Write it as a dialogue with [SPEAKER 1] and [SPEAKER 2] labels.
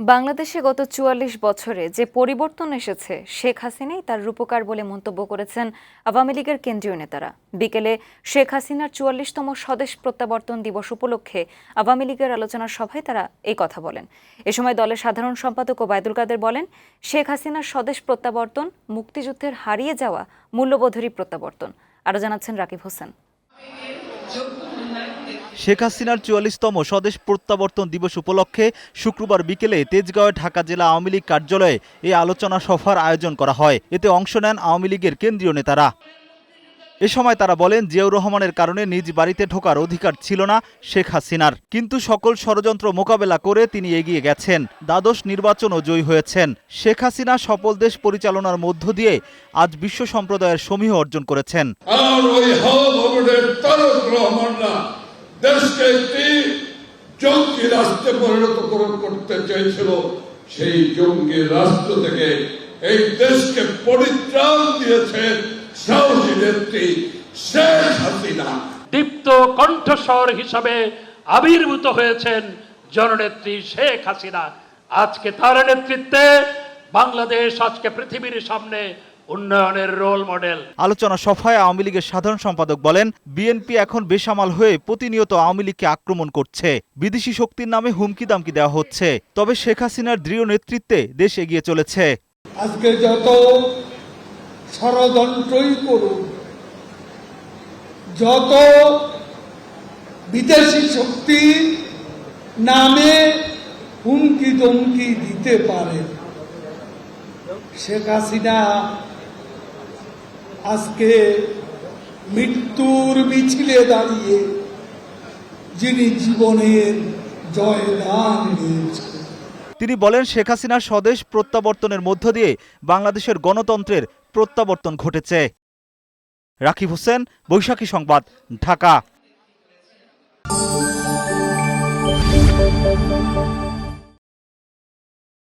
[SPEAKER 1] বাংলাদেশে গত চুয়াল্লিশ বছরে যে পরিবর্তন এসেছে, শেখ হাসিনাই তার রূপকার বলে মন্তব্য করেছেন আওয়ামী লীগের কেন্দ্রীয় নেতারা। বিকেলে শেখ হাসিনার চুয়াল্লিশতম স্বদেশ প্রত্যাবর্তন দিবস উপলক্ষে আওয়ামী লীগের আলোচনা সভায় তারা এই কথা বলেন। এ সময় দলের সাধারণ সম্পাদক ওবায়দুল কাদের বলেন, শেখ হাসিনার স্বদেশ প্রত্যাবর্তন মুক্তিযুদ্ধের হারিয়ে যাওয়া মূল্যবোধেরই প্রত্যাবর্তন। আরও জানাচ্ছেন রাকিব হোসেন।
[SPEAKER 2] শেখ হাসিনার চুয়াল্লিশতম স্বদেশ প্রত্যাবর্তন দিবস উপলক্ষে শুক্রবার বিকেলে তেজগাঁওয়ে ঢাকা জেলা আওয়ামী লীগ কার্যালয়ে এই আলোচনা সভার আয়োজন করা হয়। এতে অংশ নেন আওয়ামী লীগের কেন্দ্রীয় নেতারা। এ সময় তারা বলেন, জিয়াউর রহমানের কারণে নিজ বাড়িতে ঢোকার অধিকার ছিল না শেখ হাসিনার। কিন্তু সকল ষড়যন্ত্র মোকাবেলা করে তিনি এগিয়ে গেছেন। দ্বাদশ নির্বাচনও জয়ী হয়েছেন। শেখ হাসিনা সফল দেশ পরিচালনার মধ্য দিয়ে আজ বিশ্ব সম্প্রদায়ের সমীহ অর্জন করেছেন।
[SPEAKER 3] দেশকে একটি জঙ্গি রাষ্ট্রে পরিণত করতে সেই জঙ্গি রাষ্ট্র থেকে এই দেশকে পরিত্রাণ সাহসী নেত্রী শেখ হাসিনা।
[SPEAKER 4] দীপ্ত কণ্ঠস্বর হিসাবে আবির্ভূত হয়েছেন জননেত্রী শেখ হাসিনা। আজকে তার নেতৃত্বে বাংলাদেশ, আজকে পৃথিবীর সামনে উন্নয়নের রোল মডেল
[SPEAKER 2] আলোচনা সভায় আওয়ামী লীগের সাধারণ সম্পাদক বলেন বিএনপি এখন বেসামাল হয়ে প্রতিনিয়ত আওয়ামী লীগকে আক্রমণ করছে। বিদেশি শক্তির নামে হুমকি দামকি দেওয়া হচ্ছে। তবে শেখ হাসিনার দৃঢ় নেতৃত্বে দেশ এগিয়ে চলেছে।
[SPEAKER 5] আজকে যত ষড়যন্ত্রই করুন যত বিদেশি শক্তি নামে হুমকি দমকি দিতে পারে শেখ হাসিনা আজকে মৃত্যুর মিছিলে দাঁড়িয়ে যিনি জীবনের জয়দান দিয়েছেন।
[SPEAKER 2] তিনি বলেন, শেখ হাসিনার স্বদেশ প্রত্যাবর্তনের মধ্য দিয়ে বাংলাদেশের গণতন্ত্রের প্রত্যাবর্তন ঘটেছে। রাকিব হোসেন, বৈশাখী সংবাদ, ঢাকা।